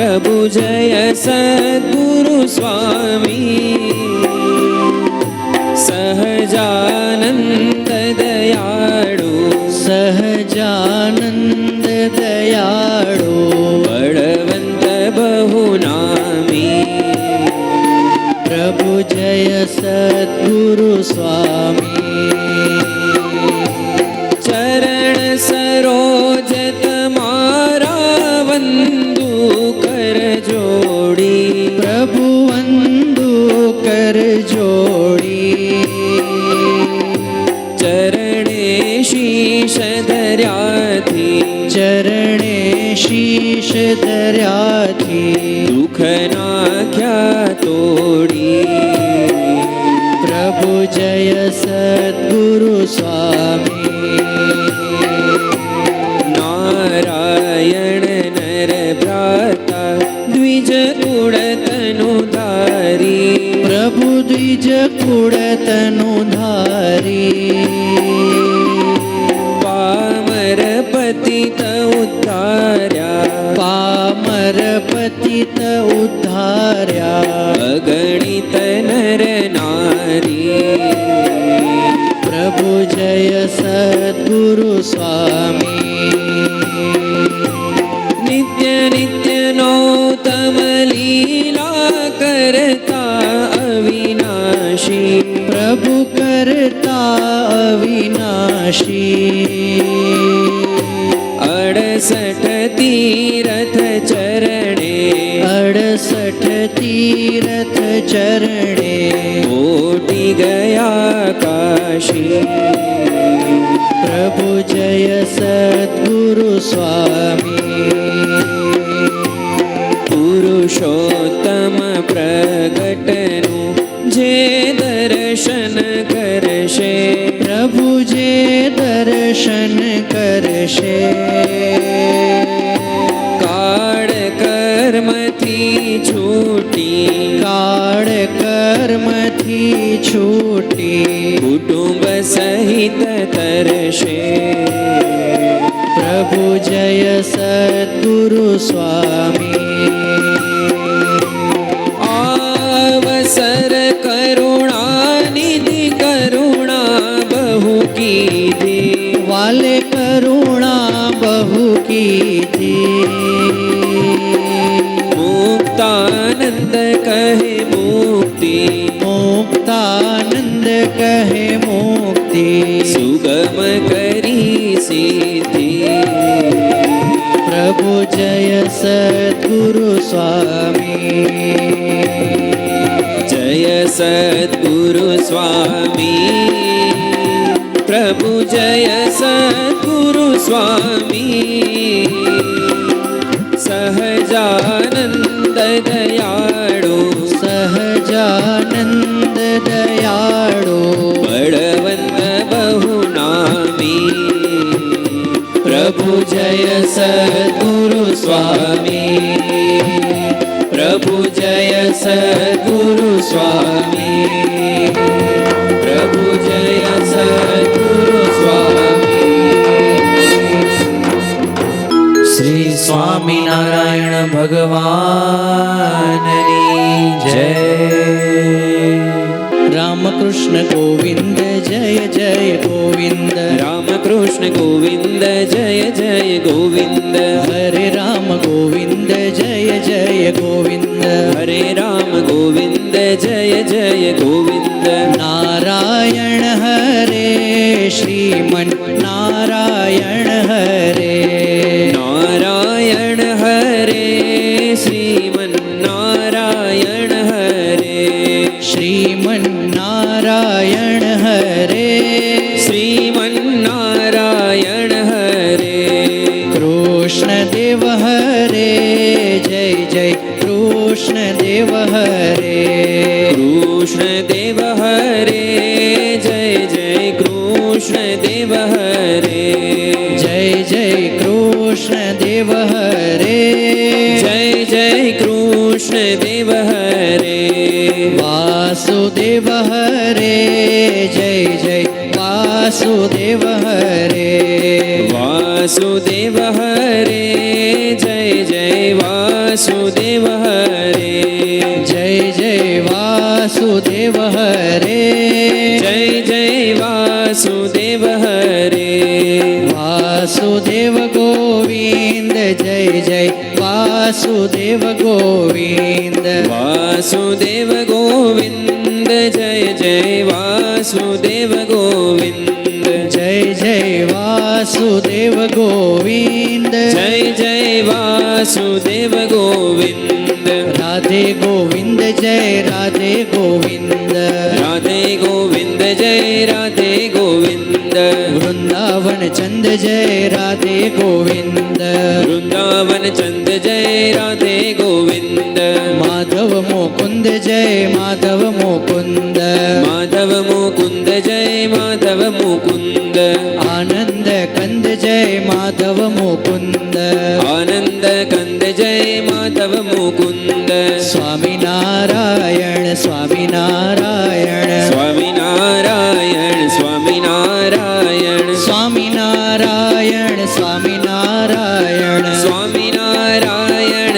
प्रभु जय सद्गुरु स्वामी। सहजानन्द दयाळु। सहजानंद दयाळो। बळवन्त बहुनामी। प्रभु जय सद्गुरु स्वामी। धर्याथी दुःख नाख्या तोडी। प्रभु जय सद्गुरु स्वामी। नारायण नर भ्राता, द्विज कुडतनुधारी प्रभु द्विज कुडतनुधारी पामर पतित उद्धार्या। पामर पतित उद्धार्या। अगणित नर नारी। प्रभु जय सद्गुरु स्वामी। नित्य नित्य नौतम लीला करता अविनाशी। प्रभु करता अविनाशी। तीरथ चरणे। अडसठ तीरथ चरणे। कोटि गया काशी। प्रभु जय सद्गुरु स्वामी। पुरुषोत्तम प्रगटनु जे दर्शन करशे। प्रभु जे दर्शन करशे। છૂટી. કાળ કર્મથી છૂટી. કુટુંબ સહિત તરશે પ્રભુ જય સદગુરુ સ્વામી. जय सद्गुरु स्वामी। जय सद्गुरु स्वामी। प्रभु जय सद्गुरु स्वामी। सहजानन्द दयाळु। सहजानंद दयाळो। बळवन्त बहुनामी। प्रभु जय सद्गुरु स्वामी। प्रभु जय सद्गुरु स्वामी। प्रभु जय सद्गुरु स्वामी। श्री स्वामिनारायण भगवाननी जय। रामकृष्ण गोविंद जय जय गोविंद। रामकृष्ण गोविन्द जय जय गोविन्द हरे राम गोविंद जय जय गोविंद। हरे राम गोविन्द जय जय गोविन्द नारायण हरे श्रीमन् नारायण हरे। नारायण हरे श्रीमन्नारायण हरे जय जय कृष्णदेव हरे। कृष्णदेव हरे जय जय कृष्णदेव हरे। जय जय कृष्णदेव हरे। जय जय कृष्णदेव हरे। वासुदेव हरे जय जय वासुदेव हरे। वासुदेव हरे जय जय वासुदेव जय वासुदेव गोविन्द वासुदेव गोविन्द जय जय वासुदेव गोविन्द जय जय वासुदेव गोविन्द जय जय वासुदेव गोविन्द राधे गोविन्द जय राधे गोविन्द राधे गोविन्द जय राधे गोविन्द वृन्दावन चन्द जय राधे गोविन्द वृन्दावन चन्द जय राधे गोविन्द माधव मुकुन्द जय माधव मुकुन्द माधव मुकुन्द जय माधव मुकुन्द आनन्द कन्द जय माधव मुकुन्द आनन्द कन्द जय माधव मुकुन्द स्वामी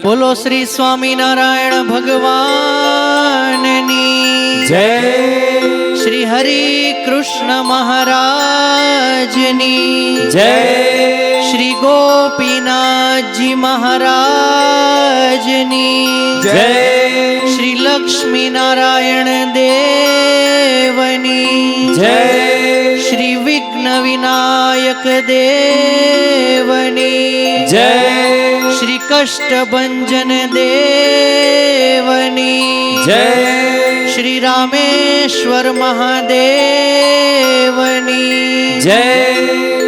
બોલો શ્રી સ્વામિનારાયણ ભગવાનની જય શ્રી હરિ કૃષ્ણ મહારાજની જય શ્રી ગોપીનાથજી મહારાજની જય શ્રી લક્ષ્મી નારાયણ દેવની જય શ્રી વિઘ્ન વિનાયક દેવની જય अष्टभञ्जन देवनी। जय। श्रीरामेश्वर महादेवनी। जय।